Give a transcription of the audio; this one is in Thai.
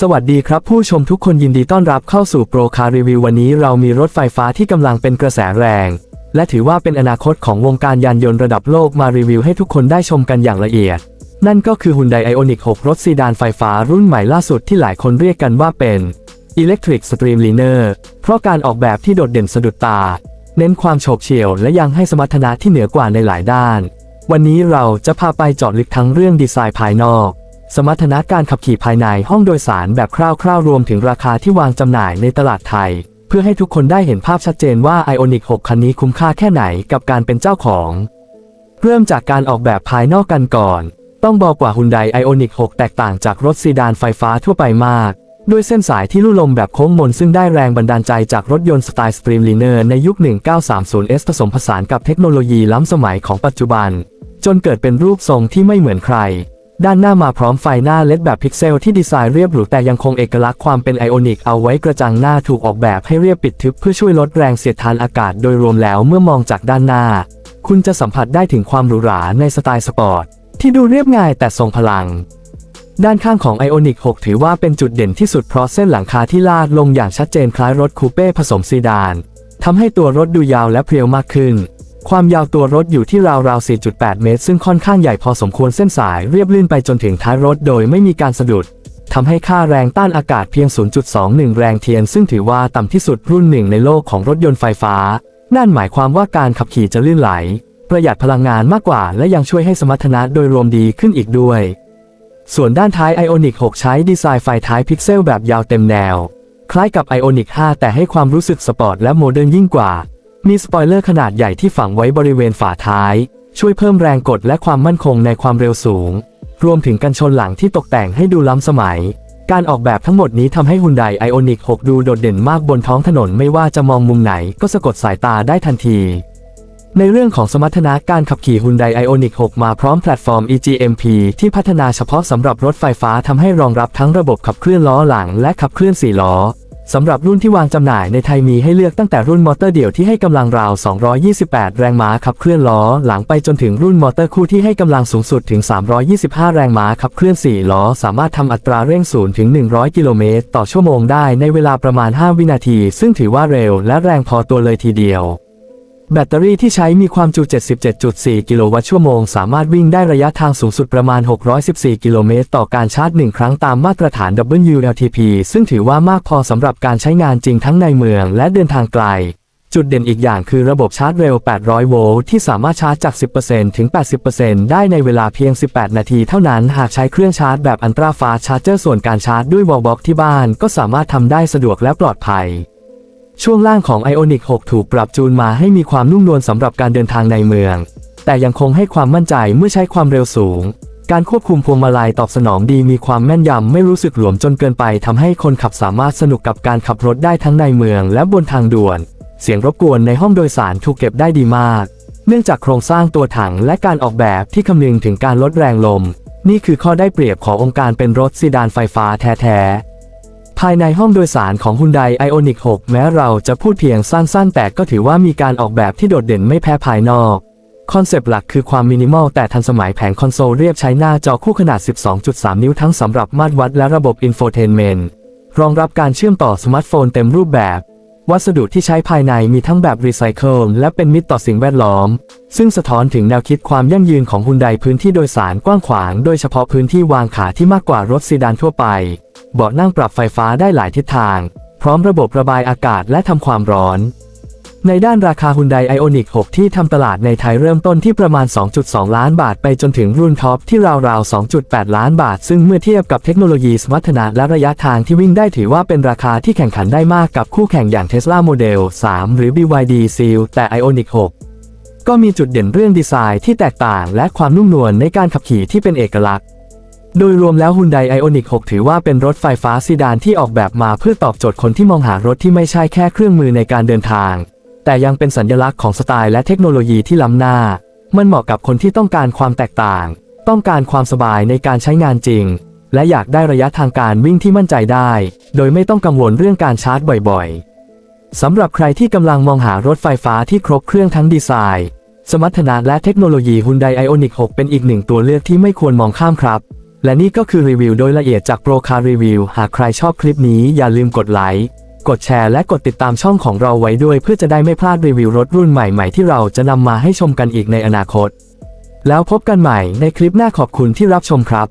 สวัสดีครับผู้ชมทุกคนยินดีต้อนรับเข้าสู่โปรคารีวิววันนี้เรามีรถไฟฟ้าที่กำลังเป็นกระแสแรง และถือว่าเป็นอนาคตของวงการยานยนต์ระดับโลกมารีวิวให้ทุกคนได้ชมกันอย่างละเอียด นั่นก็คือ Hyundai Ioniq 6 รถซีดานไฟฟ้ารุ่นใหม่ล่าสุดที่หลายคนเรียกกันว่าเป็น Electric Streamliner เพราะการออกแบบที่โดดเด่นสะดุดตา เน้นความโฉบเฉี่ยวและยังให้สมรรถนะที่เหนือกว่าในหลายด้าน วันนี้เราจะพาไปเจาะลึกทั้งเรื่องดีไซน์ภายนอก สมรรถนะการขับขี่ภายในห้องโดยสารแบบคร่าวๆรวมถึงราคาที่วางจำหน่ายในตลาดไทย เพื่อให้ทุกคนได้เห็นภาพชัดเจนว่า Ioniq 6 คันนี้คุ้มค่าแค่ไหนกับการเป็นเจ้าของ เริ่มจากการออกแบบภายนอกกันก่อน ต้องบอกว่า Hyundai Ioniq 6 แตกต่างจากรถซีดานไฟฟ้าทั่วไปมาก ด้วยเส้นสายที่ลู่ลมแบบโค้งมนซึ่งได้แรงบันดาลใจจากรถยนต์สไตล์ Streamliner ในยุค 1930S ผสมผสานกับเทคโนโลยีล้ำสมัยของปัจจุบัน จนเกิดเป็นรูปทรงที่ไม่เหมือนใคร ด้านหน้ามาพร้อมไฟหน้าเลดแบบพิกเซลที่ดีไซน์เรียบหรูแต่ยังคงเอกลักษณ์ความเป็นไอออนิกเอาไว้กระจังหน้าถูกออกแบบให้เรียบปิดทึบเพื่อช่วยลดแรงเสียดทานอากาศโดยรวมแล้วเมื่อมองจากด้านหน้า คุณจะสัมผัสได้ถึงความหรูหราในสไตล์สปอร์ตที่ดูเรียบง่ายแต่ทรงพลัง ด้านข้างของ Ioniq 6 ถือว่าเป็นจุดเด่นที่สุดเพราะเส้นหลังคาที่ลาดลงอย่างชัดเจนคล้ายรถคูเป้ผสมซีดานทำให้ตัวรถดูยาวและเพรียวมากขึ้น ความยาวตัวรถอยู่ที่ราวๆ 4.8 เมตร ซึ่งค่อนข้างใหญ่พอสมควรเส้นสายเรียบลื่นไปจนถึงท้ายรถโดยไม่มีการสะดุดทำให้ค่าแรงต้านอากาศเพียง 0.21 แรงเทียน ซึ่งถือว่าต่ำที่สุดรุ่นหนึ่งในโลกของรถยนต์ไฟฟ้า นั่นหมายความว่าการขับขี่จะลื่นไหล ประหยัดพลังงานมากกว่า และยังช่วยให้สมรรถนะโดยรวมดีขึ้นอีกด้วย ส่วนด้านท้าย Ioniq 6 ใช้ดีไซน์ไฟท้ายพิกเซลแบบยาวเต็มแนว คล้ายกับ Ioniq 5 แต่ให้ความรู้สึกสปอร์ตและโมเดิร์นยิ่งกว่า มีสปอยเลอร์ขนาดใหญ่ที่ฝังไว้บริเวณฝาท้าย ช่วยเพิ่มแรงกดและความมั่นคงในความเร็วสูง รวมถึงกันชนหลังที่ตกแต่งให้ดูล้ำสมัย การออกแบบทั้งหมดนี้ทำให้ Hyundai Ioniq 6 ดูโดดเด่นมากบนท้องถนนไม่ว่าจะมองมุมไหนก็สะกดสายตาได้ทันที ในเรื่องของสมรรถนะการขับขี่ Hyundai Ioniq 6 มาพร้อมแพลตฟอร์ม EGMP ที่พัฒนาเฉพาะสำหรับรถไฟฟ้าทำให้รองรับทั้งระบบขับเคลื่อนล้อหลังและขับเคลื่อน4ล้อสำหรับรุ่นที่วางจำหน่ายในไทยมีให้เลือกตั้งแต่รุ่นมอเตอร์เดี่ยวที่ให้กำลังราว 228 แรงม้าขับเคลื่อนล้อ หลังไปจนถึงรุ่นมอเตอร์คู่ที่ให้กำลังสูงสุดถึง 325 แรงม้าขับเคลื่อน 4 ล้อ สามารถทำอัตราเร่ง0ถึง 100 กิโลเมตร ต่อชั่วโมงได้ในเวลาประมาณ 5 วินาที ซึ่งถือว่าเร็วและแรงพอตัวเลยทีเดียว แบตเตอรี่ที่ใช้มีความจุ 77.4 กิโลวัตต์ชั่วโมง สามารถวิ่งได้ระยะทางสูงสุดประมาณ 614 กิโลเมตร ต่อการชาร์จ 1 ครั้งตามมาตรฐาน WLTP ซึ่งถือว่ามากพอสำหรับการใช้งานจริงทั้งในเมืองและเดินทางไกล จุดเด่นอีกอย่างคือระบบชาร์จเร็ว 800 โวลต์ที่สามารถชาร์จจาก 10%ถึง 80%ได้ในเวลาเพียง 18 นาทีเท่านั้น หากใช้เครื่องชาร์จแบบอันตราฟาชาร์เจอร์ส่วนการชาร์จด้วยวอลบ็อกที่บ้านก็สามารถทำได้สะดวกและปลอดภัย ช่วงล่างของ Ioniq 6 ถูกปรับจูนมาให้มีความนุ่มนวลสำหรับการเดินทางในเมือง แต่ยังคงให้ความมั่นใจเมื่อใช้ความเร็วสูง การควบคุมพวงมาลัยตอบสนองดีมีความแม่นยำไม่รู้สึกหลวมจนเกินไปทำให้คนขับสามารถสนุกกับการขับรถได้ทั้งในเมืองและบนทางด่วน เสียงรบกวนในห้องโดยสารถูกเก็บได้ดีมาก เนื่องจากโครงสร้างตัวถังและการออกแบบที่คำนึงถึงการลดแรงลม นี่คือข้อได้เปรียบขององค์การเป็นรถซีดานไฟฟ้าแท้ๆ ภายในห้องโดยสารของ Hyundai Ioniq 6 แม้เราจะพูดเพียงสั้นๆ แต่ก็ถือว่ามีการออกแบบที่โดดเด่นไม่แพ้ภายนอก คอนเซปต์หลักคือความมินิมอลแต่ทันสมัยแผงคอนโซลเรียบใช้หน้าจอคู่ขนาด 12.3 นิ้วทั้งสำหรับมาตรวัดและระบบอินโฟเทนเมนต์รองรับการเชื่อมต่อสมาร์ทโฟนเต็มรูปแบบ วัสดุที่ใช้ภายในมีทั้งแบบรีไซเคิลและเป็นมิตรต่อสิ่งแวดล้อม ซึ่งสะท้อนถึงแนวคิดความยั่งยืนของฮุนไดพื้นที่โดยสารกว้างขวาง โดยเฉพาะพื้นที่วางขาที่มากกว่ารถซีดานทั่วไป เบาะนั่งปรับไฟฟ้าได้หลายทิศทาง พร้อมระบบระบายอากาศและทำความร้อน ในด้านราคา Hyundai Ioniq 6 ที่ทำตลาดในไทยเริ่มต้นที่ประมาณ 2.2 ล้านบาทไปจนถึงรุ่นท็อปที่ราวๆ 2.8 ล้านบาท ซึ่งเมื่อเทียบกับเทคโนโลยีสมรรถนะและระยะทางที่วิ่งได้ถือว่าเป็นราคาที่แข่งขันได้มากกับคู่แข่งอย่าง Tesla Model 3 หรือ BYD Seal แต่ Ioniq 6 ก็มีจุดเด่นเรื่องดีไซน์ที่แตกต่างและความนุ่มนวลในการขับขี่ที่เป็นเอกลักษณ์ โดยรวมแล้ว Hyundai Ioniq 6 ถือว่าเป็นรถไฟฟ้าซีดานที่ออกแบบมาเพื่อตอบโจทย์คนที่มองหารถที่ไม่ใช่แค่เครื่องมือในการเดินทาง แต่ยังเป็นสัญลักษณ์ของสไตล์และเทคโนโลยีที่ล้ำหน้า มันเหมาะกับคนที่ต้องการความแตกต่าง ต้องการความสบายในการใช้งานจริง และอยากได้ระยะทางการวิ่งที่มั่นใจได้ โดยไม่ต้องกังวลเรื่องการชาร์จบ่อยๆ สำหรับใครที่กำลังมองหารถไฟฟ้าที่ครบเครื่องทั้งดีไซน์ สมรรถนะและเทคโนโลยี Hyundai Ioniq 6 เป็นอีกหนึ่งตัวเลือกที่ไม่ควรมองข้ามครับ และนี่ก็คือรีวิวโดยละเอียดจากโปรคารีวิว หากใครชอบคลิปนี้อย่าลืมกดไลค์ กดแชร์และกดติดตามช่องของเราไว้ด้วย เพื่อจะได้ไม่พลาดรีวิวรถรุ่นใหม่ๆ ที่เราจะนำมาให้ชมกันอีกในอนาคต แล้วพบกันใหม่ในคลิปหน้าขอบคุณที่รับชมครับ